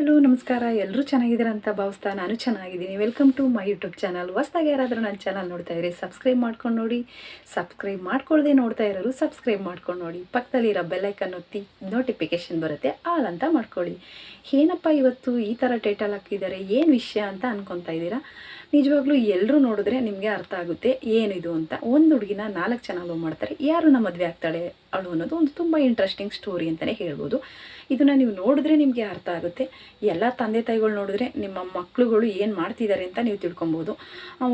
Hello, ನಮಸ್ಕಾರ. ಎಲ್ಲರೂ ಚೆನ್ನಾಗಿದ್ದೀರಾ ಅಂತ ಭಾವಿಸ್ತಾ ನಾನು ಚೆನ್ನಾಗಿದ್ದೀನಿ. Welcome to my YouTube channel ಹೊಸ್ದಾಗಿ ಯಾರಾದರೂ ನನ್ನ ಚಾನಲ್ ನೋಡ್ತಾ ಇರಿ ಸಬ್ಸ್ಕ್ರೈಬ್ ಮಾಡ್ಕೊಂಡು ನೋಡಿ. ಸಬ್ಸ್ಕ್ರೈಬ್ ಮಾಡ್ಕೊಳ್ಳದೆ ನೋಡ್ತಾ ಇರೋರು ಸಬ್ಸ್ಕ್ರೈಬ್ ಮಾಡ್ಕೊಂಡು ನೋಡಿ. ಪಕ್ಕದಲ್ಲಿರೋ ಬೆಲ್ಲೈಕನ್ ಒತ್ತಿ ನೋಟಿಫಿಕೇಶನ್ ಬರುತ್ತೆ. ಆಲ್ ಅಂತ ಮಾಡ್ಕೊಳ್ಳಿ. ಏನಪ್ಪ ಇವತ್ತು ಈ ಥರ ಟೈಟಲ್ ಹಾಕಿದ್ದಾರೆ? ಏನು ವಿಷಯ ಅಂತ ಅನ್ಕೊತಾ ಇದ್ದೀರಾ? ನಿಜವಾಗ್ಲೂ ಎಲ್ಲರೂ ನೋಡಿದ್ರೆ ನಿಮಗೆ ಅರ್ಥ ಆಗುತ್ತೆ ಏನಿದು ಅಂತ. ಒಂದು ಹುಡುಗಿನ ನಾಲ್ಕು ಜನ ಲವ್ ಮಾಡ್ತಾರೆ. ಯಾರನ್ನ ಮದುವೆ ಆಗ್ತಾಳೆ ಅಳು ಅನ್ನೋದು ಒಂದು ತುಂಬ ಇಂಟ್ರೆಸ್ಟಿಂಗ್ ಸ್ಟೋರಿ ಅಂತಲೇ ಹೇಳ್ಬೋದು. ಇದನ್ನು ನೀವು ನೋಡಿದ್ರೆ ನಿಮಗೆ ಅರ್ಥ ಆಗುತ್ತೆ. ಎಲ್ಲ ತಂದೆ ತಾಯಿಗಳು ನೋಡಿದ್ರೆ ನಿಮ್ಮ ಮಕ್ಕಳುಗಳು ಏನು ಮಾಡ್ತಿದ್ದಾರೆ ಅಂತ ನೀವು ತಿಳ್ಕೊಬೋದು.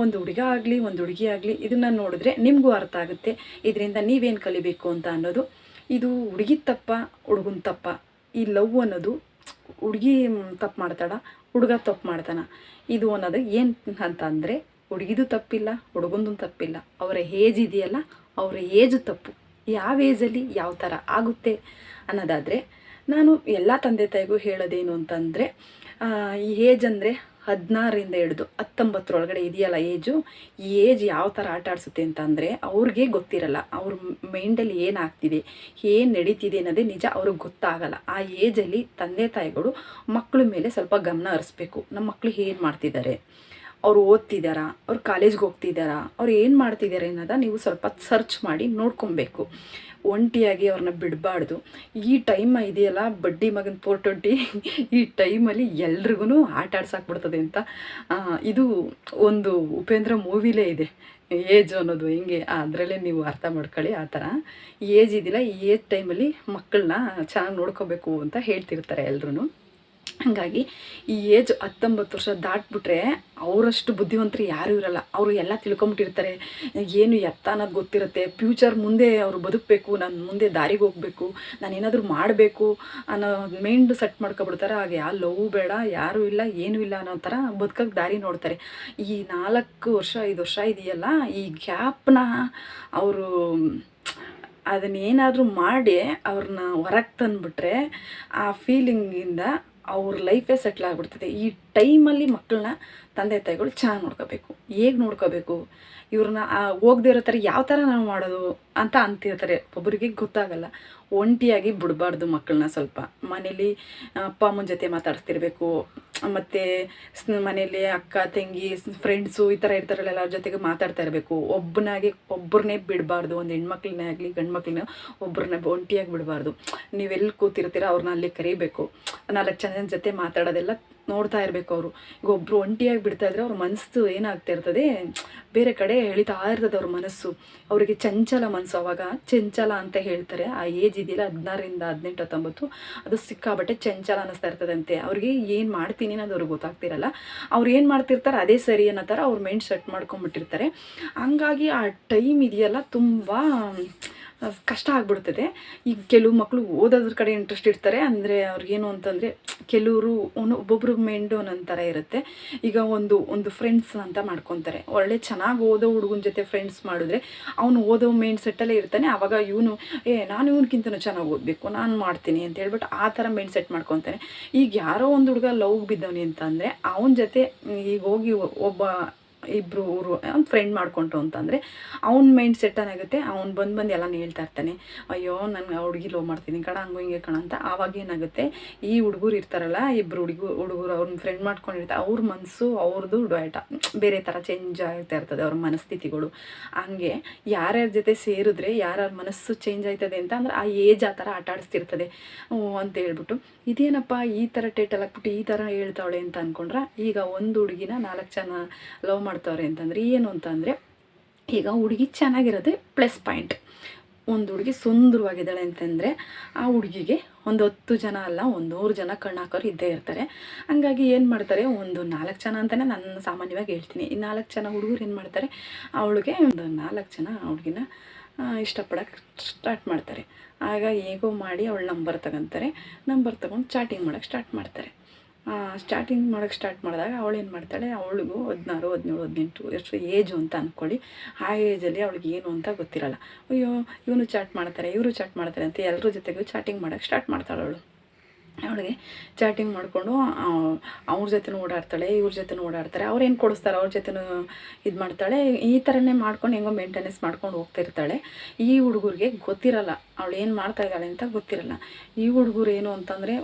ಒಂದು ಹುಡುಗ ಆಗಲಿ, ಒಂದು ಹುಡುಗಿ ಆಗಲಿ, ಇದನ್ನು ನೋಡಿದ್ರೆ ನಿಮಗೂ ಅರ್ಥ ಆಗುತ್ತೆ. ಇದರಿಂದ ನೀವೇನು ಕಲಿಬೇಕು ಅಂತ ಅನ್ನೋದು. ಇದು ಹುಡುಗಿ ತಪ್ಪ, ಹುಡುಗನ ತಪ್ಪ. ಈ ಲವ್ ಅನ್ನೋದು ಹುಡುಗಿ ತಪ್ಪು ಮಾಡ್ತಾಳ, ಹುಡುಗ ತಪ್ಪು ಮಾಡ್ತಾನ. ಇದು ಅನ್ನೋದು ಏನು ಅಂತಂದರೆ ಹುಡುಗಿದು ತಪ್ಪಿಲ್ಲ, ಹುಡುಗಂದು ತಪ್ಪಿಲ್ಲ. ಅವರ ಏಜ್ ಇದೆಯಲ್ಲ, ಅವರ ಏಜ್ ತಪ್ಪು. ಯಾವ ಏಜಲ್ಲಿ ಯಾವ ಥರ ಆಗುತ್ತೆ ಅನ್ನೋದಾದರೆ, ನಾನು ಎಲ್ಲ ತಂದೆ ತಾಯಿಗೂ ಹೇಳೋದೇನು ಅಂತಂದರೆ ಈ ಏಜ್ ಅಂದರೆ ಹದಿನಾರರಿಂದ ಹಿಡಿದು ಹತ್ತೊಂಬತ್ತರೊಳಗಡೆ ಇದೆಯಲ್ಲ ಏಜು? ಈ ಏಜ್ ಯಾವ ಥರ ಆಟ ಆಡಿಸುತ್ತೆ ಅಂತ ಅಂದರೆ ಅವ್ರಿಗೆ ಗೊತ್ತಿರಲ್ಲ. ಅವ್ರ ಮೈಂಡಲ್ಲಿ ಏನಾಗ್ತಿದೆ ಏನು ನಡೀತಿದೆ ಅನ್ನೋದೇ ನಿಜ ಅವ್ರಿಗೆ ಗೊತ್ತಾಗಲ್ಲ. ಆ ಏಜಲ್ಲಿ ತಂದೆ ತಾಯಿಗಳು ಮಕ್ಕಳ ಮೇಲೆ ಸ್ವಲ್ಪ ಗಮನ ಹರಿಸ್ಬೇಕು. ನಮ್ಮ ಮಕ್ಕಳು ಏನು ಮಾಡ್ತಿದ್ದಾರೆ? ಅವ್ರು ಓದ್ತಿದ್ದಾರಾ? ಅವ್ರು ಕಾಲೇಜ್ಗೆ ಹೋಗ್ತಿದ್ದಾರಾ? ಅವ್ರು ಏನು ಮಾಡ್ತಿದ್ದಾರೆ ಅನ್ನೋದ ನೀವು ಸ್ವಲ್ಪ ಸರ್ಚ್ ಮಾಡಿ ನೋಡ್ಕೊಬೇಕು. ಒಂಟಿಯಾಗಿ ಅವ್ರನ್ನ ಬಿಡಬಾರ್ದು. ಈ ಟೈಮ್ ಇದೆಯಲ್ಲ, ಬಡ್ಡಿ ಮಗನ ಫೋರ್ ಟ್ವೆಂಟಿ ಈ ಟೈಮಲ್ಲಿ ಎಲ್ರಿಗೂ ಆಟ ಆಡ್ಸಾಕ್ಬಿಡ್ತದೆ ಅಂತ. ಇದು ಒಂದು ಉಪೇಂದ್ರ ಮೂವಿಲೇ ಇದೆ. ಏಜ್ ಅನ್ನೋದು ಹಿಂಗೆ ಅದರಲ್ಲೇ ನೀವು ಅರ್ಥ ಮಾಡ್ಕೊಳ್ಳಿ, ಆ ಥರ. ಏಜ್ ಇದಿಲ್ಲ ಈ ಏಜ್ ಟೈಮಲ್ಲಿ ಮಕ್ಕಳನ್ನ ಚೆನ್ನಾಗಿ ನೋಡ್ಕೋಬೇಕು ಅಂತ ಹೇಳ್ತಿರ್ತಾರೆ ಎಲ್ರೂ ಹಾಗಾಗಿ ಈ ಏಜ್ ಹತ್ತೊಂಬತ್ತು ವರ್ಷ ದಾಟ್ಬಿಟ್ರೆ ಅವರಷ್ಟು ಬುದ್ಧಿವಂತರು ಯಾರೂ ಇರಲ್ಲ. ಅವರು ಎಲ್ಲ ತಿಳ್ಕೊಂಬಿಟ್ಟಿರ್ತಾರೆ. ಏನು ಎತ್ತ ಅನ್ನೋದು ಗೊತ್ತಿರುತ್ತೆ. ಫ್ಯೂಚರ್ ಮುಂದೆ ಅವರು ಬದುಕಬೇಕು, ನಾನು ಮುಂದೆ ದಾರಿಗೆ ಹೋಗಬೇಕು, ನಾನು ಏನಾದರೂ ಮಾಡಬೇಕು ಅನ್ನೋ ಮೈಂಡ್ ಸೆಟ್ ಮಾಡ್ಕೊಬಿಡ್ತಾರೆ. ಆಗ ಯಾವ ಲವ್ ಬೇಡ, ಯಾರೂ ಇಲ್ಲ, ಏನೂ ಇಲ್ಲ ಅನ್ನೋ ಥರ ಬದುಕಕ್ಕೆ ದಾರಿ ನೋಡ್ತಾರೆ. ಈ ನಾಲ್ಕು ವರ್ಷ, ಐದು ವರ್ಷ ಇದೆಯಲ್ಲ, ಈ ಗ್ಯಾಪ್ನ ಅವರು ಅದನ್ನೇನಾದರೂ ಮಾಡಿ ಅವ್ರನ್ನ ಹೊರಗೆ ತಂದುಬಿಟ್ರೆ ಆ ಫೀಲಿಂಗಿಂದ ಅವ್ರ ಲೈಫೇ ಸೆಟ್ಲ್ ಆಗಿಬಿಡ್ತದೆ. ಈ ಟೈಮಲ್ಲಿ ಮಕ್ಕಳನ್ನ ತಂದೆ ತಾಯಿಗಳು ಚೆನ್ನಾಗಿ ನೋಡ್ಕೋಬೇಕು. ಹೇಗೆ ನೋಡ್ಕೋಬೇಕು? ಇವ್ರನ್ನ ಹೋಗದೇ ಇರೋ ಥರ ಯಾವ ಥರ ನಾವು ಮಾಡೋದು? ಅಂತ ಅಂತಿರ್ತಾರೆ. ಒಬ್ಬರಿಗೆ ಗೊತ್ತಾಗಲ್ಲ. ಒಂಟಿಯಾಗಿ ಬಿಡಬಾರ್ದು ಮಕ್ಕಳನ್ನ ಸ್ವಲ್ಪ. ಮನೇಲಿ ಅಪ್ಪ, ಅಮ್ಮನ ಜೊತೆ ಮಾತಾಡಿಸ್ತಿರ್ಬೇಕು. ಮತ್ತು ಮನೇಲಿ ಅಕ್ಕ, ತಂಗಿ ಫ್ರೆಂಡ್ಸು ಈ ಥರ ಇರ್ತಾರಲ್ಲ, ಎಲ್ಲರ ಜೊತೆಗೆ ಮಾತಾಡ್ತಾ ಇರಬೇಕು. ಒಬ್ಬನಾಗಿ ಒಬ್ಬರನ್ನೇ ಬಿಡಬಾರ್ದು. ಒಂದು ಹೆಣ್ಮಕ್ಳನ್ನೇ ಆಗಲಿ ಗಂಡು ಮಕ್ಳನ್ನ ಒಬ್ಬರನ್ನ ಒಂಟಿಯಾಗಿ ಬಿಡಬಾರ್ದು. ನೀವೆಲ್ಲಿ ಕೂತಿರ್ತೀರ ಅವ್ರನ್ನ ಅಲ್ಲಿ ಕರಿಬೇಕು. ನಾಲ್ಕು ಜನ ಜೊತೆ ಮಾತಾಡೋದೆಲ್ಲ ನೋಡ್ತಾ ಇರಬೇಕು ಅವರು. ಈಗ ಒಬ್ಬರು ಒಂಟಿಯಾಗಿ ಬಿಡ್ತಾ ಇದ್ರೆ ಅವ್ರ ಮನಸ್ಸು ಏನಾಗ್ತಾ ಇರ್ತದೆ? ಬೇರೆ ಕಡೆ ಎಳಿತಾ ಇರ್ತದೆ ಅವ್ರ ಮನಸ್ಸು. ಅವರಿಗೆ ಚಂಚಲ ಮನಸ್ಸು. ಅವಾಗ ಚಂಚಲ ಅಂತ ಹೇಳ್ತಾರೆ. ಆ ಏಜ್ ಇದೆಯಲ್ಲ, ಹದಿನಾರರಿಂದ ಹದಿನೆಂಟು, ಹತ್ತೊಂಬತ್ತು, ಅದು ಸಿಕ್ಕಾಬಟ್ಟೆ ಚಂಚಲ ಅನ್ನಿಸ್ತಾ ಇರ್ತದಂತೆ. ಅವ್ರಿಗೆ ಏನು ಮಾಡ್ತೀನಿ ಅನ್ನೋದು ಅವ್ರಿಗೆ ಗೊತ್ತಾಗ್ತಿರಲ್ಲ. ಅವ್ರು ಏನು ಮಾಡ್ತಿರ್ತಾರೆ, ಅದೇ ಸರಿ ಅನ್ನೋ ಥರ ಅವ್ರ ಮೈಂಡ್ ಸೆಟ್ ಮಾಡ್ಕೊಂಡ್ಬಿಟ್ಟಿರ್ತಾರೆ ಹಂಗಾಗಿ ಆ ಟೈಮ್ ಇದೆಯಲ್ಲ ತುಂಬ ಕಷ್ಟ ಆಗ್ಬಿಡ್ತದೆ. ಈಗ ಕೆಲವು ಮಕ್ಕಳು ಓದೋದ್ರ ಕಡೆ ಇಂಟ್ರೆಸ್ಟ್ ಇರ್ತಾರೆ ಅಂದರೆ ಅವ್ರಿಗೇನು ಅಂತಂದರೆ, ಕೆಲವರು ಒಬ್ಬೊಬ್ರು ಮೆಂಡು ಒಂದೊಂದು ಥರ ಇರುತ್ತೆ. ಈಗ ಒಂದು ಒಂದು ಫ್ರೆಂಡ್ಸ್ ಅಂತ ಮಾಡ್ಕೊತಾರೆ. ಒಳ್ಳೆ ಚೆನ್ನಾಗಿ ಓದೋ ಹುಡುಗನ ಜೊತೆ ಫ್ರೆಂಡ್ಸ್ ಮಾಡಿದ್ರೆ ಅವನು ಓದೋ ಮೈಂಡ್ ಸೆಟ್ಟಲ್ಲೇ ಇರ್ತಾನೆ. ಆವಾಗ ಇವನು, ಏ, ನಾನು ಇವನ್ಕಿಂತನೂ ಚೆನ್ನಾಗಿ ಓದಬೇಕು. ನಾನು ಮಾಡ್ತೀನಿ ಅಂತ ಹೇಳ್ಬಿಟ್ಟು ಆ ಥರ ಮೈಂಡ್ ಸೆಟ್ ಮಾಡ್ಕೊತಾನೆ. ಈಗ ಯಾರೋ ಒಂದು ಹುಡುಗ ಲವ್ ಬಿದ್ದವನಿ ಅಂತಂದರೆ, ಅವನ ಜೊತೆ ಈಗ ಹೋಗಿ ಒಬ್ಬ ಇಬ್ಬರು ಊರು, ಒಂದು ಫ್ರೆಂಡ್ ಮಾಡ್ಕೊಂಡ್ರು ಅಂತಂದರೆ ಅವ್ನ ಮೈಂಡ್ ಸೆಟ್ ಏನಾಗುತ್ತೆ ಅವ್ನು ಬಂದು ಬಂದು ಎಲ್ಲ ಹೇಳ್ತಾ ಇರ್ತಾನೆ, ಅಯ್ಯೋ ನಾನು ಆ ಹುಡುಗಿ ಲೋ ಮಾಡ್ತೀನಿ ಕಣ, ಹಂಗು ಹಿಂಗೆ ಕಣ ಅಂತ ಆವಾಗ ಏನಾಗುತ್ತೆ, ಈ ಹುಡುಗರು ಇರ್ತಾರಲ್ಲ ಇಬ್ಬರು ಹುಡುಗರು ಹುಡುಗರು ಅವ್ರನ್ನ ಫ್ರೆಂಡ್ ಮಾಡ್ಕೊಂಡಿರ್ತಾರೆ, ಅವ್ರ ಮನಸ್ಸು ಅವ್ರದ್ದು ಡೊಯಟ ಬೇರೆ ಥರ ಚೇಂಜ್ ಆಗ್ತಾ ಇರ್ತದೆ ಅವ್ರ ಮನಸ್ಥಿತಿಗಳು. ಹಂಗೆ ಯಾರ್ಯಾರ ಜೊತೆ ಸೇರಿದ್ರೆ, ಯಾರ್ಯಾರ ಮನಸ್ಸು ಚೇಂಜ್ ಆಯ್ತದೆ ಅಂತ ಅಂದ್ರೆ ಆ ಏಜ್ ಆ ಥರ ಆಟ ಆಡಿಸ್ತಿರ್ತದೆ. ಅಂತ ಹೇಳ್ಬಿಟ್ಟು, ಇದೇನಪ್ಪ, ಈ ಥರ ಟೇಟಲ್ ಹಾಕ್ಬಿಟ್ಟು ಈ ಥರ ಹೇಳ್ತಾವಳೆ ಅಂತ ಅಂದ್ಕೊಂಡ್ರೆ ಈಗ ಒಂದು ಹುಡುಗಿನ ನಾಲ್ಕು ಜನ ಲವ್ ಮಾಡ್ತಾವ್ರೆ ಅಂತಂದರೆ ಏನು ಅಂತಂದರೆ, ಈಗ ಹುಡುಗಿ ಚೆನ್ನಾಗಿರೋದೇ ಪ್ಲಸ್ ಪಾಯಿಂಟ್ ಒಂದು ಹುಡುಗಿ ಸುಂದರವಾಗಿದ್ದಾಳೆ ಅಂತಂದರೆ ಆ ಹುಡುಗಿಗೆ ಒಂದು ಹತ್ತು ಜನ ಅಲ್ಲ ಒಂದು ನೂರು ಜನ ಕಣ್ಣು ಹಾಕೋರು ಇದ್ದೇ ಇರ್ತಾರೆ. ಹಂಗಾಗಿ ಏನು ಮಾಡ್ತಾರೆ, ಒಂದು ನಾಲ್ಕು ಜನ ಅಂತಲೇ ನಾನು ಸಾಮಾನ್ಯವಾಗಿ ಹೇಳ್ತೀನಿ. ಈ ನಾಲ್ಕು ಜನ ಹುಡುಗರು ಏನು ಮಾಡ್ತಾರೆ, ಅವಳಿಗೆ ಒಂದು ನಾಲ್ಕು ಜನ ಹುಡುಗಿನ ಇಷ್ಟಪಡೋಕ್ಕೆ ಸ್ಟಾರ್ಟ್ ಮಾಡ್ತಾರೆ. ಆಗ ಹೇಗೋ ಮಾಡಿ ಅವಳು ನಂಬರ್ ತಗೊತಾರೆ. ನಂಬರ್ ತಗೊಂಡು ಚಾಟಿಂಗ್ ಮಾಡೋಕ್ಕೆ ಸ್ಟಾರ್ಟ್ ಮಾಡ್ತಾರೆ. ಸ್ಟಾರ್ಟಿಂಗ್ ಮಾಡೋಕ್ಕೆ ಸ್ಟಾರ್ಟ್ ಮಾಡಿದಾಗ ಅವಳು ಏನು ಮಾಡ್ತಾಳೆ? ಅವಳಿಗೂ ಹದಿನಾರು, ಹದಿನೇಳು, ಹದಿನೆಂಟು ಎಷ್ಟು ಏಜು ಅಂತ ಅಂದ್ಕೊಳ್ಳಿ ಆ ಏಜಲ್ಲಿ ಅವಳಿಗೆ ಏನು ಅಂತ ಗೊತ್ತಿರಲ್ಲ. ಅಯ್ಯೋ, ಇವನು ಚಾಟ್ ಮಾಡ್ತಾರೆ, ಇವರು ಚಾಟ್ ಮಾಡ್ತಾರೆ ಅಂತ ಎಲ್ಲರ ಜೊತೆಗೂ ಚಾಟಿಂಗ್ ಮಾಡೋಕ್ಕೆ ಸ್ಟಾರ್ಟ್ ಮಾಡ್ತಾಳೆ ಅವಳು. ಅವಳಿಗೆ ಚಾಟಿಂಗ್ ಮಾಡಿಕೊಂಡು ಅವ್ರ ಜೊತೆನೂ ಓಡಾಡ್ತಾಳೆ, ಇವ್ರ ಜೊತೆನೂ ಓಡಾಡ್ತಾರೆ. ಅವ್ರೇನು ಕೊಡಿಸ್ತಾರೆ ಅವ್ರ ಜೊತೆನೂ ಇದು ಮಾಡ್ತಾಳೆ. ಈ ಥರನೇ ಮಾಡ್ಕೊಂಡು ಹೆಂಗೋ ಮೇಂಟೆನೆನ್ಸ್ ಮಾಡ್ಕೊಂಡು ಹೋಗ್ತಾ ಇರ್ತಾಳೆ. ಈ ಹುಡುಗರಿಗೆ ಗೊತ್ತಿರಲ್ಲ. ಅವಳು ಏನು ಮಾಡ್ತಾ ಇದ್ದಾಳೆ ಅಂತ ಗೊತ್ತಿರಲ್ಲ. ಈ ಹುಡುಗರು ಏನು ಅಂತಂದರೆ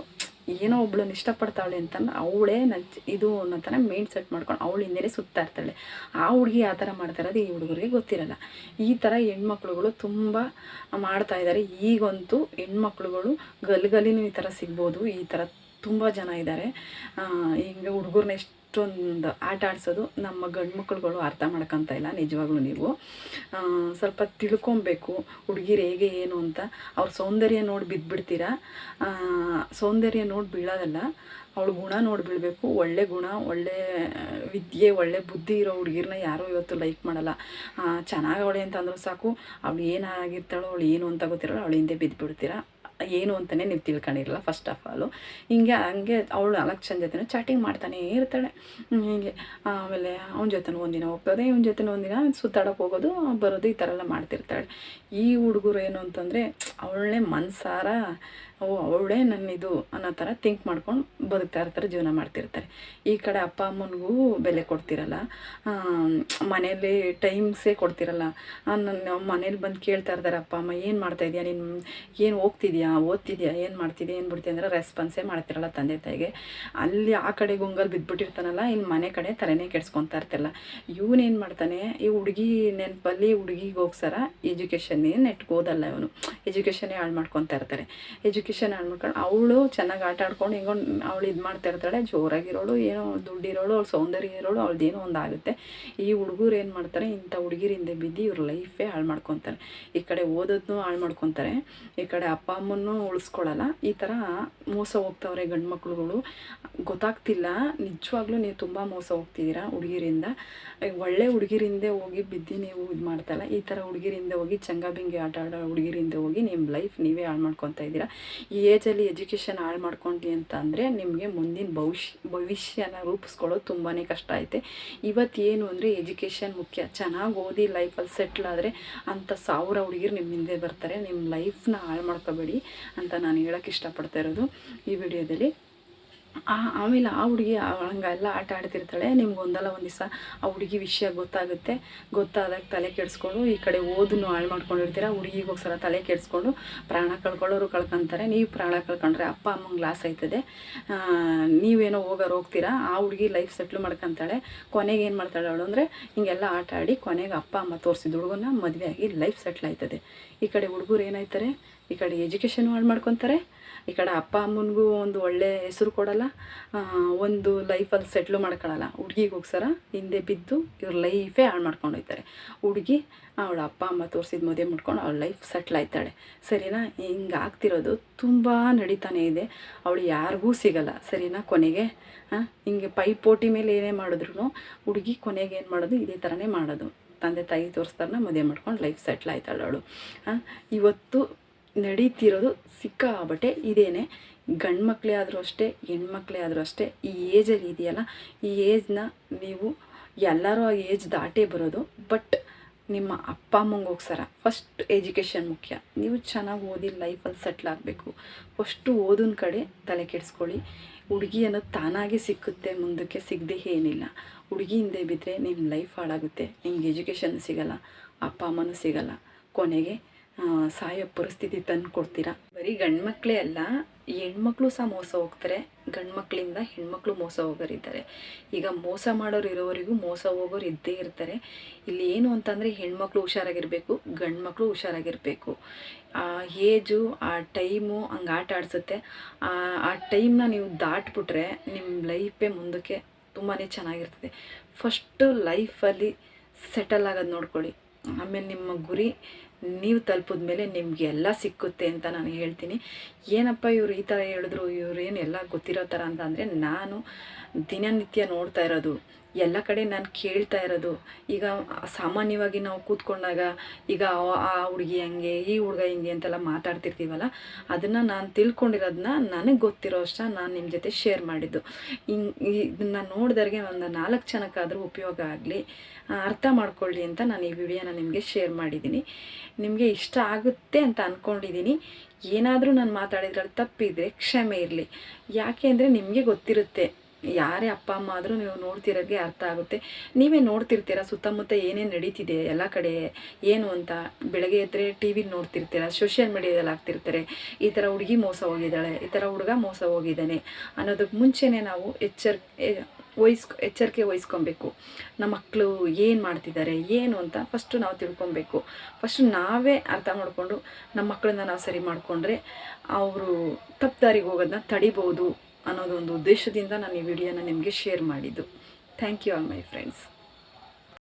ಏನೋ ಒಬ್ಳನ್ನ ಇಷ್ಟಪಡ್ತಾಳೆ ಅಂತ ಅವಳೇ ನನ್ನ ಇದು ಅನ್ನೋತನ ಮೈಂಡ್ ಸೆಟ್ ಮಾಡ್ಕೊಂಡು ಅವಳು ಹಿಂದೆ ಸುತ್ತಾ ಇರ್ತಾಳೆ. ಆ ಹುಡುಗಿ ಆ ಥರ ಮಾಡ್ತಾ ಇರೋದು ಈ ಹುಡುಗರಿಗೆ ಗೊತ್ತಿರಲ್ಲ. ಈ ಥರ ಹೆಣ್ಮಕ್ಳುಗಳು ತುಂಬ ಮಾಡ್ತಾ ಇದ್ದಾರೆ ಈಗಂತೂ ಹೆಣ್ಮಕ್ಳುಗಳು ಗಲ್ಗಲಿನೂ ಈ ಥರ ಸಿಗ್ಬೋದು. ಈ ಥರ ತುಂಬ ಜನ ಇದ್ದಾರೆ ಹಿಂಗೆ ಹುಡುಗರನ್ನ ಎಷ್ಟೊಂದು ಆಟ ಆಡಿಸೋದು ನಮ್ಮ ಗಂಡು ಮಕ್ಕಳುಗಳು ಅರ್ಥ ಮಾಡ್ಕೊತ ಇಲ್ಲ, ನಿಜವಾಗ್ಲೂ ನೀವು. ಸ್ವಲ್ಪ ತಿಳ್ಕೊಬೇಕು ಹುಡುಗಿರು ಹೇಗೆ, ಏನು ಅಂತ. ಅವ್ರ ಸೌಂದರ್ಯ ನೋಡಿ ಬಿದ್ದುಬಿಡ್ತೀರಾ ಸೌಂದರ್ಯ ನೋಡಿ ಬೀಳೋದಲ್ಲ, ಅವಳು ಗುಣ ನೋಡಿ ಬೀಳಬೇಕು. ಒಳ್ಳೆ ಗುಣ, ಒಳ್ಳೆ, ವಿದ್ಯೆ, ಒಳ್ಳೆ ಬುದ್ಧಿ ಇರೋ ಹುಡುಗಿರನ್ನ ಯಾರೂ ಇವತ್ತು ಲೈಕ್ ಮಾಡಲ್ಲ. ಚೆನ್ನಾಗವಳೆ ಅಂತ ಸಾಕು. ಅವಳು ಏನಾಗಿರ್ತಾಳೋ, ಅವಳು ಏನು ಅಂತ ಗೊತ್ತಿರಲ್ಲ, ಅವಳ ಹಿಂದೆ ಬಿದ್ದುಬಿಡ್ತೀರಾ ಏನು ಅಂತಲೇ ನೀವು ತಿಳ್ಕೊಂಡಿರಲ್ಲ ಫಸ್ಟ್ ಆಫ್ ಆಲು ಹಿಂಗೆ ಹಂಗೆ ಅವಳು ನಾಲ್ಕು ಜನ ಜೊತೆ ಚಾಟಿಂಗ್ ಮಾಡ್ತಾನೇ ಇರ್ತಾಳೆ. ಹೀಗೆ. ಆಮೇಲೆ ಅವನ ಜೊತೆ ಒಂದಿನ ಹೋಗ್ತದೆ, ಇವನ ಜೊತೆ ಒಂದಿನ ಸುತ್ತಾಡೋಕೆ ಹೋಗೋದು, ಬರೋದು ಈ ಥರ ಎಲ್ಲ ಮಾಡ್ತಿರ್ತಾಳೆ. ಈ ಹುಡುಗರು ಏನು ಅಂತಂದರೆ, ಅವಳನ್ನೇ ಮನ್ಸಾರ ಓ, ಅವಳೇ ನನ್ನಿದು ಅನ್ನೋ ಥರ ಥಿಂಕ್ ಮಾಡ್ಕೊಂಡು ಬದುಕ್ತಾ ಇರ್ತಾರೆ, ಜೀವನ ಮಾಡ್ತಿರ್ತಾರೆ. ಈ ಕಡೆ ಅಪ್ಪ ಅಮ್ಮನಿಗೂ ಬೆಲೆ ಕೊಡ್ತಿರಲ್ಲ ಮನೇಲಿ ಟೈಮ್ಸೇ ಕೊಡ್ತಿರಲ್ಲ. ನನ್ನ ಮನೇಲಿ ಬಂದು ಕೇಳ್ತಾ ಇರ್ತಾರೆ, ಅಪ್ಪ ಅಮ್ಮ, ಏನು ಮಾಡ್ತಾ ಇದೆಯಾ? ನೀನು ಏನು ಹೋಗ್ತಿದ್ಯಾ ಓದ್ತಿದ್ಯಾ? ಏನು ಮಾಡ್ತಿದ್ಯಾ? ಏನು ಬಿಡ್ತೀಯ? ಅಂದರೆ ರೆಸ್ಪಾನ್ಸೇ ಮಾಡ್ತಿರಲ್ಲ ತಂದೆ ತಾಯಿಗೆ. ಅಲ್ಲಿ ಆ ಕಡೆ ಗುಂಗಲ್ ಬಿದ್ದುಬಿಟ್ಟಿರ್ತಾನಲ್ಲ ಇಲ್ಲಿ ಮನೆ ಕಡೆ ತಲೆನೇ ಕೆಡ್ಸ್ಕೊತಾ ಇರ್ತಿಲ್ಲ. ಇವನೇನು ಮಾಡ್ತಾನೆ, ಈ ಹುಡುಗಿ ನೆನಪಲ್ಲಿ ಹುಡುಗಿಗೆ ಎಜುಕೇಷನ್ ಎಜುಕೇಷನ್ನೇ ನೆಟ್ಗೆ ಓದಲ್ಲ ಇವನು. ಎಜುಕೇಷನ್ನೇ ಹಾಳು ಮಾಡ್ಕೊತಾ ಇರ್ತಾರೆ. ಎಜುಕೇಷನ್ ಹಾಳು ಮಾಡ್ಕೊಂಡು ಅವಳು ಚೆನ್ನಾಗಿ ಆಟ ಆಡ್ಕೊಂಡು ಹೆಂಗೋ ಅವಳು ಇದು ಮಾಡ್ತಾ ಇರ್ತಾಳೆ, ಜೋರಾಗಿರೋಳು, ಏನೋ ದುಡ್ಡಿರೋಳು, ಅವಳು ಸೌಂದರ್ಯ ಇರೋಳು ಅವ್ಳದ್ದೇನೋ ಒಂದು ಆಗುತ್ತೆ. ಈ ಹುಡುಗರು ಏನು ಮಾಡ್ತಾರೆ, ಇಂಥ ಹುಡುಗಿರಿಂದ ಬಿದ್ದು ಇವ್ರ ಲೈಫೇ ಹಾಳು ಮಾಡ್ಕೊತಾರೆ. ಈ ಕಡೆ ಓದೋದನ್ನೂ ಹಾಳು ಮಾಡ್ಕೊತಾರೆ, ಈ ಕಡೆ ಅಪ್ಪ ಅಮ್ಮನೂ ಉಳಿಸ್ಕೊಳ್ಳಲ್ಲ ಈ ಥರ ಮೋಸ ಹೋಗ್ತವ್ರೆ ಗಂಡು ಮಕ್ಳುಗಳು. ಗೊತ್ತಾಗ್ತಿಲ್ಲ, ನಿಜವಾಗ್ಲೂ ನೀವು ತುಂಬ ಮೋಸ ಹೋಗ್ತಿದ್ದೀರಾ ಹುಡುಗಿರಿಂದ. ಒಳ್ಳೆ ಹುಡುಗಿರಿಂದ ಹೋಗಿ ಬಿದ್ದು ನೀವು ಇದು ಮಾಡ್ತಾಯಿಲ್ಲ ಈ ಥರ ಹುಡುಗಿರಿಂದ ಹೋಗಿ ಚಂಗಾಬಿಂಗಿ ಆಟ ಆಡೋ ಹುಡುಗಿರಿಂದ ಹೋಗಿ ನಿಮ್ಮ ಲೈಫ್ ನೀವೇ ಹಾಳು ಮಾಡ್ಕೊತಾ ಇದ್ದೀರಾ ಈ ಏಜಲ್ಲಿ ಎಜುಕೇಷನ್ ಹಾಳು ಮಾಡ್ಕೊಂಡಿ ಅಂತ ಅಂದರೆ ನಿಮಗೆ ಮುಂದಿನ ಭವಿಷ್ಯ, ಭವಿಷ್ಯನ ರೂಪಿಸ್ಕೊಳ್ಳೋದು ತುಂಬಾ ಕಷ್ಟ ಐತೆ. ಏನು ಅಂದರೆ ಎಜುಕೇಷನ್ ಮುಖ್ಯ. ಚೆನ್ನಾಗಿ ಓದಿ ಲೈಫಲ್ಲಿ ಸೆಟ್ಲ್ ಆದರೆ ಅಂಥ ಸಾವಿರ ಹುಡುಗಿರು ನಿಮ್ಮ ಹಿಂದೆ ಬರ್ತಾರೆ. ನಿಮ್ಮ ಲೈಫ್ನ ಹಾಳು ಮಾಡ್ಕೋಬೇಡಿ ಅಂತ ನಾನು ಹೇಳೋಕ್ಕೆ ಇಷ್ಟಪಡ್ತಾ ಇರೋದು ಈ ವಿಡಿಯೋದಲ್ಲಿ. ಆ, ಆಮೇಲೆ ಆ ಹುಡುಗಿ ಹಂಗೆಲ್ಲ ಆಟ ಆಡ್ತಿರ್ತಾಳೆ. ನಿಮ್ಗೆ ಒಂದಲ್ಲ ಒಂದು ದಿವಸ ಆ ಹುಡುಗಿ ವಿಷಯ ಗೊತ್ತಾಗುತ್ತೆ. ಗೊತ್ತಾದಾಗ ತಲೆ ಕೆಡಿಸ್ಕೊಂಡು ಈ ಕಡೆ ಓದನ್ನು ಹಾಳು ಮಾಡ್ಕೊಂಡಿರ್ತೀರ ಹುಡುಗಿಗೋಸ್ಕರ ತಲೆ ಕೆಡಿಸ್ಕೊಂಡು ಪ್ರಾಣ ಕಳ್ಕೊಳ್ಳೋರು ಕಳ್ಕೊತಾರೆ. ನೀವು ಪ್ರಾಣ ಕಳ್ಕೊಂಡ್ರೆ ಅಪ್ಪ ಅಮ್ಮಂಗೆ ಲಾಸ್ ಆಯ್ತದೆ. ನೀವೇನೋ ಹೋಗೋರು ಹೋಗ್ತೀರಾ? ಆ ಹುಡುಗಿ ಲೈಫ್ ಸೆಟ್ಲ್ ಮಾಡ್ಕೊತಾಳೆ. ಕೊನೆಗೆ ಏನು ಮಾಡ್ತಾಳೆ ಅವಳು ಅಂದರೆ, ಹಿಂಗೆಲ್ಲ ಆಟ ಆಡಿ ಕೊನೆಗೆ ಅಪ್ಪ ಅಮ್ಮ ತೋರಿಸಿದ ಹುಡುಗನ ಮದುವೆ ಆಗಿ ಲೈಫ್ ಸೆಟ್ಲ್ ಆಯ್ತದೆ. ಈ ಕಡೆ ಹುಡುಗರು ಏನಾಯ್ತಾರೆ? ಈ ಕಡೆ ಎಜುಕೇಷನ್ ಹಾಳು ಮಾಡ್ಕೊತಾರೆ. ಈ ಕಡೆ ಅಪ್ಪ ಅಮ್ಮನಿಗೂ ಒಂದು ಒಳ್ಳೆ ಹೆಸರು ಕೊಡಲ್ಲ ಒಂದು ಲೈಫಲ್ಲಿ ಸೆಟ್ಲು ಮಾಡ್ಕೊಳ್ಳಲ್ಲ ಹುಡುಗಿಗೋಸ್ಕರ ಹಿಂದೆ ಬಿದ್ದು ಇವ್ರ ಲೈಫೇ ಹಾಳು ಮಾಡ್ಕೊಂಡು ಹೋಗ್ತಾರೆ. ಹುಡುಗಿ ಅವಳ ಅಪ್ಪ ಅಮ್ಮ ತೋರಿಸಿದ ಮದುವೆ ಮಾಡ್ಕೊಂಡು ಅವಳ ಲೈಫ್ ಸೆಟ್ಲ್ ಆಯ್ತಾಳೆ. ಸರಿನಾ? ಹಿಂಗೆ ಆಗ್ತಿರೋದು ತುಂಬ ನಡೀತಾನೆ ಇದೆ. ಅವಳು ಯಾರಿಗೂ ಸಿಗಲ್ಲ. ಸರಿನಾ? ಕೊನೆಗೆ ಹಾಂ ಹಿಂಗೆ ಪೈಪೋಟಿ ಮೇಲೆ ಏನೇ ಮಾಡಿದ್ರು ಹುಡುಗಿ ಕೊನೆಗೆ ಏನು ಮಾಡೋದು? ಇದೇ ಥರನೇ ಮಾಡೋದು. ತಂದೆ ತಾಯಿ ತೋರಿಸ್ತಾರನ್ನ ಮದುವೆ ಮಾಡ್ಕೊಂಡು ಲೈಫ್ ಸೆಟ್ಲ್ ಆಯ್ತಾಳು ಅವಳು. ಇವತ್ತು ನಡೀತಿರೋದು ಸಿಕ್ಕಾಬಟ್ಟೆ ಇದೇನೆ. ಗಂಡು ಮಕ್ಕಳೇ ಆದರೂ ಅಷ್ಟೇ, ಹೆಣ್ಮಕ್ಳೇ ಆದರೂ ಅಷ್ಟೇ, ಈ ಏಜಲ್ಲಿ ಇದೆಯಲ್ಲ, ಈ ಏಜ್ನ ನೀವು ಎಲ್ಲರೂ ಆ ಏಜ್ ದಾಟೇ ಬರೋದು. ಬಟ್ ನಿಮ್ಮ ಅಪ್ಪ ಅಮ್ಮಂಗೋಸ್ಕರ ಫಸ್ಟ್ ಎಜುಕೇಷನ್ ಮುಖ್ಯ. ನೀವು ಚೆನ್ನಾಗಿ ಓದಿ ಲೈಫಲ್ಲಿ ಸೆಟ್ಲ್ ಆಗಬೇಕು. ಫಸ್ಟು ಓದಿನ ಕಡೆ ತಲೆ ಕೆಡಿಸ್ಕೊಳ್ಳಿ. ಹುಡುಗಿ ಅನ್ನೋದು ತಾನಾಗೆ ಸಿಕ್ಕುತ್ತೆ, ಮುಂದಕ್ಕೆ ಸಿಗದೆ ಏನಿಲ್ಲ. ಹುಡುಗಿ ಹಿಂದೆ ಬಿದ್ದರೆ ನಿಮ್ಮ ಲೈಫ್ ಹಾಳಾಗುತ್ತೆ. ನಿಮ್ಗೆ ಎಜುಕೇಷನ್ ಸಿಗಲ್ಲ, ಅಪ್ಪ ಅಮ್ಮನೂ ಸಿಗಲ್ಲ. ಕೊನೆಗೆ ಸಾಯೋ ಪರಿಸ್ಥಿತಿ ತಂದು ಕೊಡ್ತೀರಾ? ಬರೀ ಗಂಡ್ಮಕ್ಳೇ ಅಲ್ಲ, ಹೆಣ್ಮಕ್ಳು ಸಹ ಮೋಸ ಹೋಗ್ತಾರೆ. ಗಂಡ್ಮಕ್ಳಿಂದ ಹೆಣ್ಮಕ್ಳು ಮೋಸ ಹೋಗೋರಿದ್ದಾರೆ. ಈಗ ಮೋಸ ಮಾಡೋರು ಇರೋವರಿಗೂ ಮೋಸ ಹೋಗೋರು ಇದ್ದೇ ಇರ್ತಾರೆ. ಇಲ್ಲಿ ಏನು ಅಂತಂದರೆ ಹೆಣ್ಮಕ್ಳು ಹುಷಾರಾಗಿರಬೇಕು ಗಂಡ್ಮಕ್ಳು ಹುಷಾರಾಗಿರಬೇಕು. ಆ, ಏಜು, ಆ ಟೈಮು ಹಂಗೆ ಆಟ ಆಡಿಸುತ್ತೆ. ಆ ಟೈಮ್ನ ನೀವು ದಾಟ್ಬಿಟ್ರೆ ನಿಮ್ಮ ಲೈಫೇ ಮುಂದಕ್ಕೆ ತುಂಬಾ ಚೆನ್ನಾಗಿರ್ತದೆ. ಫಸ್ಟು ಲೈಫಲ್ಲಿ ಸೆಟಲ್ ಆಗೋದು ನೋಡ್ಕೊಳ್ಳಿ. ಆಮೇಲೆ ನಿಮ್ಮ ಗುರಿ ನೀವು ತಲುಪಿದ ಮೇಲೆ ನಿಮಗೆ ಎಲ್ಲ ಸಿಕ್ಕುತ್ತೆ ಅಂತ ನಾನು ಹೇಳ್ತೀನಿ. ಏನಪ್ಪ ಇವರು ಈ ಥರ ಹೇಳಿದ್ರು, ಇವ್ರು ಏನು ಎಲ್ಲ ಗೊತ್ತಿರೋ ಥರ ಅಂತ ಅಂದರೆ ನಾನು ದಿನನಿತ್ಯ ನೋಡ್ತಾ ಇರೋದು. ಎಲ್ಲ ಕಡೆ ನಾನು ಕೇಳ್ತಾ ಇರೋದು. ಈಗ ಸಾಮಾನ್ಯವಾಗಿ ನಾವು ಕೂತ್ಕೊಂಡಾಗ ಈಗ ಆ- ಹುಡುಗಿ ಹಂಗೆ, ಈ ಹುಡುಗ ಹಿಂಗೆ ಅಂತೆಲ್ಲ ಮಾತಾಡ್ತಿರ್ತೀವಲ್ಲ, ಅದನ್ನು ನಾನು ತಿಳ್ಕೊಂಡಿರೋದನ್ನ ನನಗೆ ಗೊತ್ತಿರೋ ಅಷ್ಟ ನಾನು ನಿಮ್ಮ ಜೊತೆ ಶೇರ್ ಮಾಡಿದ್ದು. ಹಿಂಗೆ ಇದನ್ನು ನೋಡಿದವ್ರಿಗೆ ಒಂದು ನಾಲ್ಕು ಜನಕ್ಕಾದರೂ ಉಪಯೋಗ ಆಗಲಿ ಅರ್ಥ ಮಾಡ್ಕೊಳ್ಳಿ ಅಂತ ನಾನು ಈ ವಿಡಿಯೋನ ನಿಮಗೆ ಶೇರ್ ಮಾಡಿದ್ದೀನಿ. ನಿಮಗೆ ಇಷ್ಟ ಆಗುತ್ತೆ ಅಂತ ಅಂದ್ಕೊಂಡಿದ್ದೀನಿ ಏನಾದರೂ ನಾನು ಮಾತಾಡಿದ್ರಲ್ಲಿ ತಪ್ಪಿದರೆ ಕ್ಷಮೆ ಇರಲಿ. ಯಾಕೆ ಅಂದರೆ ನಿಮಗೆ ಗೊತ್ತಿರುತ್ತೆ. ಯಾರೇ ಅಪ್ಪ, ಅಮ್ಮ ಆದರೂ ನೀವು ನೋಡ್ತಿರೋರಿಗೆ ಅರ್ಥ ಆಗುತ್ತೆ. ನೀವೇ ನೋಡ್ತಿರ್ತೀರ ಸುತ್ತಮುತ್ತ ಏನೇನು ನಡೀತಿದೆ ಎಲ್ಲ ಕಡೆ, ಏನು ಅಂತ? ಬೆಳಗ್ಗೆ ಎದ್ದರೆ ಟಿ ವಿ ನೋಡ್ತಿರ್ತೀರ ಸೋಷಿಯಲ್ ಮೀಡಿಯಾದಲ್ಲಿ ಆಗ್ತಿರ್ತಾರೆ. ಈ ಥರ ಹುಡುಗಿ ಮೋಸ ಹೋಗಿದ್ದಾಳೆ, ಈ ಥರ ಹುಡುಗ ಮೋಸ ಹೋಗಿದ್ದಾನೆ ಅನ್ನೋದಕ್ಕೆ ಮುಂಚೆನೇ ನಾವು ಎಚ್ಚರ್ ವಹಿಸ್, ಎಚ್ಚರಿಕೆ ವಹಿಸ್ಕೊಬೇಕು. ನಮ್ಮ ಮಕ್ಕಳು ಏನು ಮಾಡ್ತಿದ್ದಾರೆ, ಏನು ಅಂತ ಫಸ್ಟು ನಾವು ತಿಳ್ಕೊಬೇಕು. ಫಸ್ಟು ನಾವೇ ಅರ್ಥ ಮಾಡಿಕೊಂಡು ನಮ್ಮ ಮಕ್ಕಳನ್ನ ನಾವು ಸರಿ ಮಾಡಿಕೊಂಡ್ರೆ ಅವರು ತಪ್ಪು ದಾರಿಗೆ ಹೋಗೋದನ್ನ ತಡಿಬೋದು ಅನ್ನೋದೊಂದು ಉದ್ದೇಶದಿಂದ ನಾನು ಈ ವಿಡಿಯೋನ ನಿಮಗೆ ಶೇರ್ ಮಾಡಿದ್ದು. Thank you all my friends